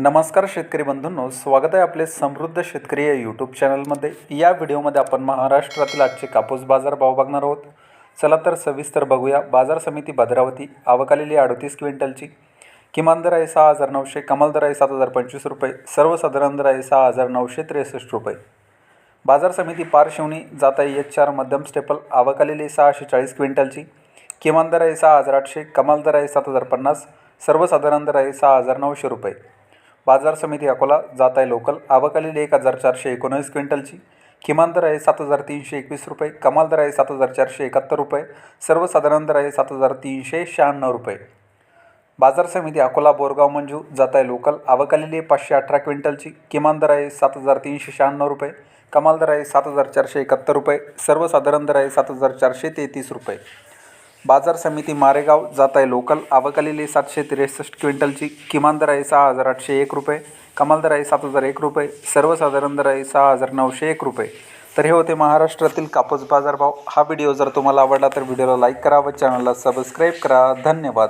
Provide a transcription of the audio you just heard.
नमस्कार शेतकरी बंधूंनो स्वागत आहे आपले समृद्ध शेतकरी या यूट्यूब चॅनलमध्ये या व्हिडिओमध्ये आपण महाराष्ट्रातील आजचे कापूस बाजार भाव बघणार आहोत. चला तर सविस्तर बघूया. बाजार समिती भद्रावती आवकालेली अडतीस क्विंटलची. किमान दर आहे सहा हजार नऊशे कमाल दर आहे सात हजार पंचवीस रुपये सर्वसाधारण दर आहे सहा हजार नऊशे त्रेसष्ट रुपये. बाजार समिती पारशिवणी जात आहे एच चार मध्यम स्टेपल आवकालेली आहे सहाशे चाळीस क्विंटलची. किमान दर आहे सहा हजार आठशे कमाल दर आहे सात हजार पन्नास सर्वसाधारण दर आहे सहा हजार नऊशे रुपये. बाजार समिती अकोला जात आहे लोकल. आवक एक हजार चारशे एकोणवीस क्विंटलची. किमान दर आहे सात हजार तीनशे एकवीस रुपये. कमाल दर आहे सात हजार चारशे एकाहत्तर रुपये. सर्वसाधारण दर आहे सात हजार तीनशे शहाण्णव रुपये. बाजार समिती अकोला बोरगाव मंजू जात आहे लोकल. आवक आहे पाचशे अठरा क्विंटलची. किमान दर आहे सात हजार तीनशे शहाण्णव रुपये. कमाल दर आहे सात हजार चारशे एकाहत्तर रुपये. सर्वसाधारण दर आहे सात हजार चारशे तेहतीस रुपये. बाजार समिती मारेगाव जात आहे लोकल आवक सातशे त्रेसष्ट क्विंटलची. किमान दर आहे सहा हजार आठशे एक रुपये. कमाल दर आहे सात हजार एक रुपये. सर्वसाधारण दर आहे सहा हजार नऊशे एक रुपये. तर हे होते महाराष्ट्रातील कापूस बाजारभाव. हा व्हिडिओ जर तुम्हाला आवडला तर व्हिडिओला लाईक करा व चॅनलला सबस्क्राईब करा. धन्यवाद.